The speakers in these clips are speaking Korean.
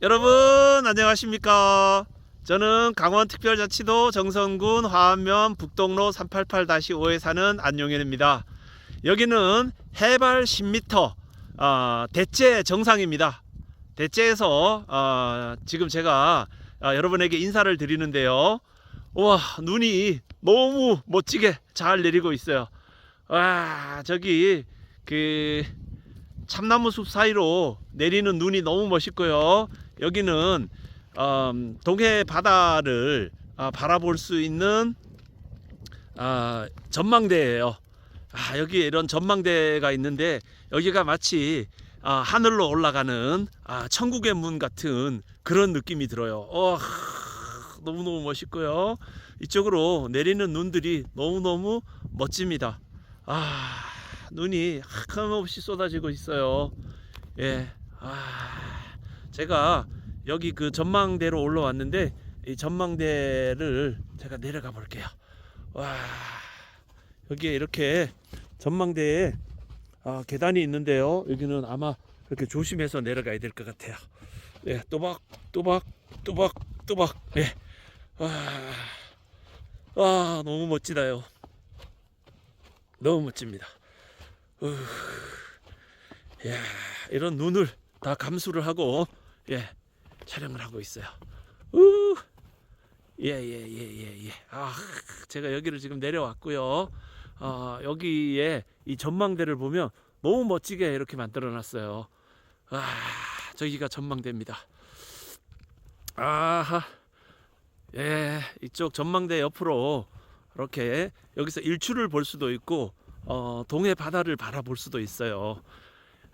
여러분 안녕하십니까? 저는 강원특별자치도 정선군 화암면 북동로 388-5에 사는 안용현입니다. 여기는 해발 10m 어, 대째 정상입니다. 대째에서 어, 지금 제가 어, 여러분에게 인사를 드리는데요. 와 눈이 너무 멋지게 잘 내리고 있어요. 와 저기 그 참나무 숲 사이로 내리는 눈이 너무 멋있고요. 여기는 음, 동해 바다를 아, 바라볼 수 있는 아, 전망대예요. 아, 여기 이런 전망대가 있는데 여기가 마치 아, 하늘로 올라가는 아, 천국의 문 같은 그런 느낌이 들어요. 어, 너무 너무 멋있고요. 이쪽으로 내리는 눈들이 너무 너무 멋집니다. 아. 눈이 하염없이 쏟아지고 있어요. 예. 아, 제가 여기 그 전망대로 올라왔는데 이 전망대를 제가 내려가 볼게요. 와. 여기에 이렇게 전망대에 아, 계단이 있는데요. 여기는 아마 이렇게 조심해서 내려가야 될 것 같아요. 예, 또박 또박 또박 또박. 예. 와. 와, 너무 멋지다요. 너무 멋집니다. 어, 야, 이런 눈을 다 감수를 하고 예 촬영을 하고 있어요. 예예 예 예 예. 아 제가 여기를 지금 내려왔고요. 어, 여기에 이 전망대를 보면 너무 멋지게 이렇게 만들어놨어요. 아 저기가 전망대입니다. 아하 예 이쪽 전망대 옆으로 이렇게 여기서 일출을 볼 수도 있고 어, 동해 바다를 바라볼 수도 있어요.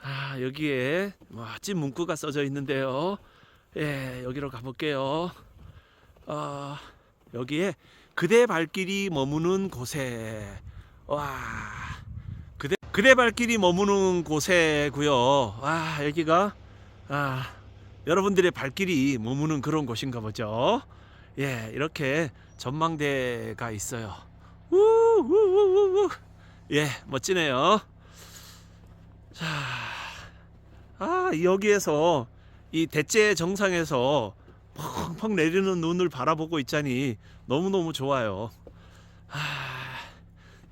아, 여기에 멋진 문구가 써져 있는데요. 예, 여기로 가볼게요. 어, 여기에 그대 발길이 머무는 곳에 와 그대 그대 발길이 머무는 곳에고요. 와 여기가 아 여러분들의 발길이 머무는 그런 곳인가 보죠. 예, 이렇게 전망대가 있어요. 우우우우 예, 멋지네요. 자, 아, 여기에서 이 대째 정상에서 펑펑 내리는 눈을 바라보고 있자니 너무너무 좋아요. 아,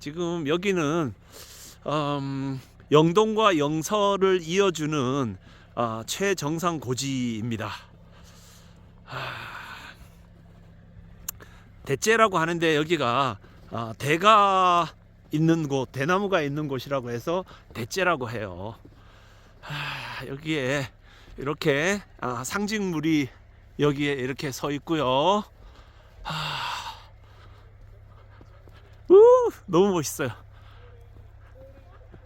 지금 여기는 음, 영동과 영서를 이어주는 아, 최정상 고지입니다. 아, 대째라고 하는데 여기가 아, 대가 있는 곳, 대나무가 있는 곳이라고 해서 대째라고 해요. 하, 여기에 이렇게 아, 상징물이 여기에 이렇게 서 있고요. 하, 우, 너무 멋있어요.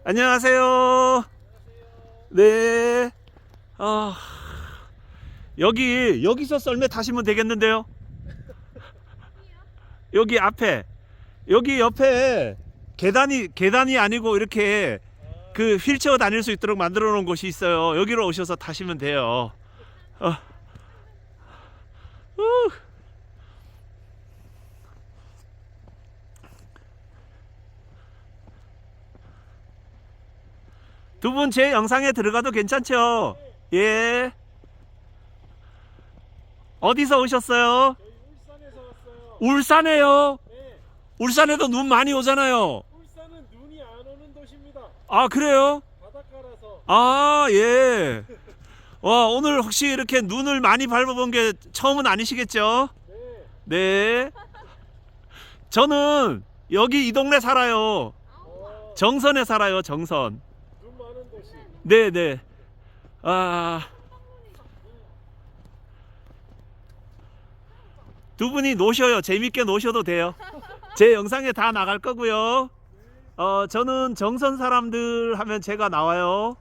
안녕하세요. 네. 아, 여기 여기서 썰매 타시면 되겠는데요. 여기 앞에 여기 옆에 계단이 계단이 아니고 이렇게 그 휠체어 다닐 수 있도록 만들어 놓은 곳이 있어요. 여기로 오셔서 타시면 돼요. 어. 우. 두분 제 영상에 들어가도 괜찮죠? 예. 어디서 오셨어요? 울산에서 왔어요. 울산에요. 네, 울산에도 눈 많이 오잖아요. 울산은 눈이 안 오는 도시입니다. 아 그래요? 바닷가라서. 아 예. 와 오늘 혹시 이렇게 눈을 많이 밟아본 게 처음은 아니시겠죠? 네. 네. 저는 여기 이 동네 살아요. 어, 정선에 살아요. 정선. 눈 많은 도시. 네 네. 아. 두 분이 노셔요. 재밌게 노셔도 돼요. 제 영상에 다 나갈 거고요. 어, 저는 정선 사람들 하면 제가 나와요.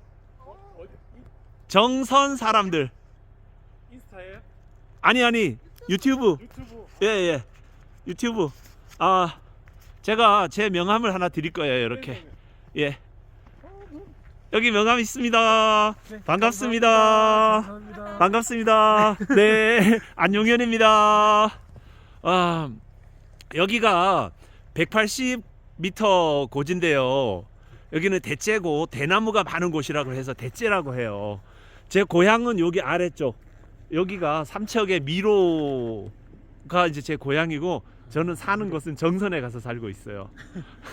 정선 사람들. 인스타에? 아니 아니 유튜브. 유튜브. 예 예. 유튜브. 아 제가 제 명함을 하나 드릴 거예요. 이렇게. 예. 여기 명함 있습니다. 네, 반갑습니다. 감사합니다. 반갑습니다. 네, 안용현입니다. 아, 여기가 180m 고지인데요. 여기는 대째고 대나무가 많은 곳이라고 해서 대째라고 해요. 제 고향은 여기 아래쪽. 여기가 삼척의 미로가 이제 제 고향이고 저는 사는 곳은 정선에 가서 살고 있어요.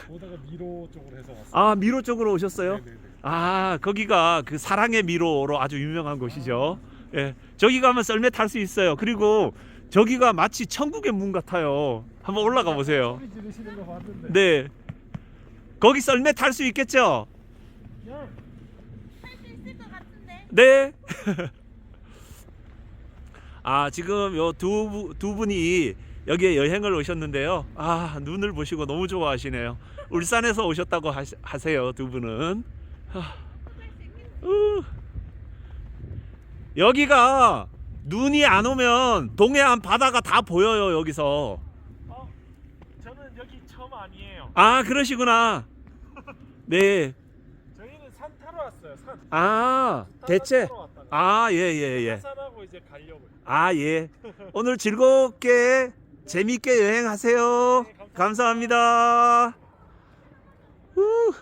오다가 미로 쪽으로 해서 왔어요. 아 미로 쪽으로 오셨어요? 네네네. 아 거기가 그 사랑의 미로로 아주 유명한 곳이죠. 예, 저기 가면 썰매 탈 수 있어요. 그리고 저기가 마치 천국의 문 같아요. 한번 올라가 보세요. 소리 지르시는 거 봤는데. 네, 거기 썰매 탈 수 있겠죠? 야, 할수 있을 것 같은데. 네. 아 지금 요두 두 분이 여기에 여행을 오셨는데요. 아 눈을 보시고 너무 좋아하시네요. 울산에서 오셨다고 하시, 하세요 두 분은. 하, 우. 여기가 눈이 안 오면 동해안 바다가 다 보여요 여기서. 어, 저는 여기 처음 아니에요. 아 그러시구나. 네. 저희는 산 타러 왔어요. 산. 아 대체. 타러 왔다가. 아 예 예 예. 산하고 이제 가려고요. 아, 예. 오늘 즐겁게 재밌게 여행하세요. 감사합니다. 후.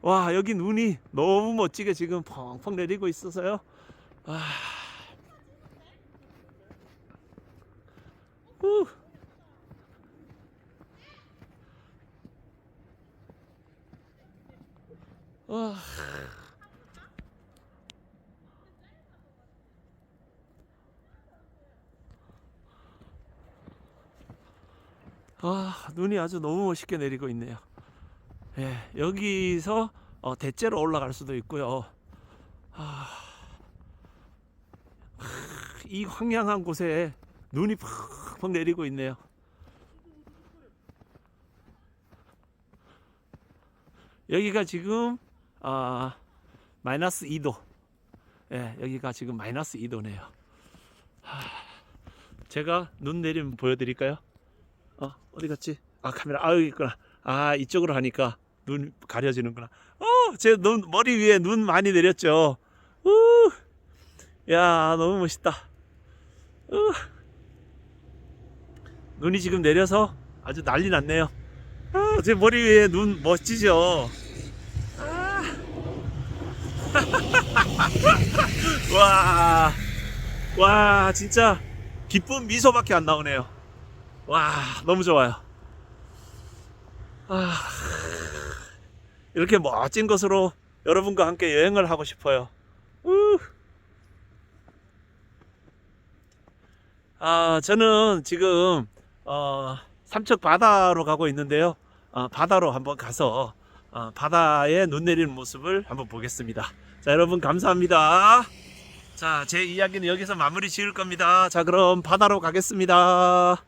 와, 여기 눈이 너무 멋지게 지금 펑펑 내리고 있어서요. 아. 후. 와. 아, 눈이 아주 너무 멋있게 내리고 있네요. 예, 여기서 어, 대째로 올라갈 수도 있고요. 아, 하, 이 황량한 곳에 눈이 팍팍 내리고 있네요. 여기가 지금 아, 마이너스 2도. 예, 여기가 지금 마이너스 2도네요. 제가 눈 내림 보여드릴까요? 어 어디 갔지? 아 카메라 아 여기 있구나. 아 이쪽으로 하니까 눈 가려지는구나. 어 제 눈 머리 위에 눈 많이 내렸죠. 우, 야 너무 멋있다. 우. 눈이 지금 내려서 아주 난리 났네요. 아, 제 머리 위에 눈 멋지죠. 아. 와, 와 진짜 기쁜 미소밖에 안 나오네요. 와 너무 좋아요. 아, 이렇게 멋진 곳으로 여러분과 함께 여행을 하고 싶어요. 우. 아 저는 지금 어, 삼척 바다로 가고 있는데요. 어, 바다로 한번 가서 어, 바다에 눈 내리는 모습을 한번 보겠습니다. 자 여러분 감사합니다. 자 제 이야기는 여기서 마무리 지을 겁니다. 자 그럼 바다로 가겠습니다.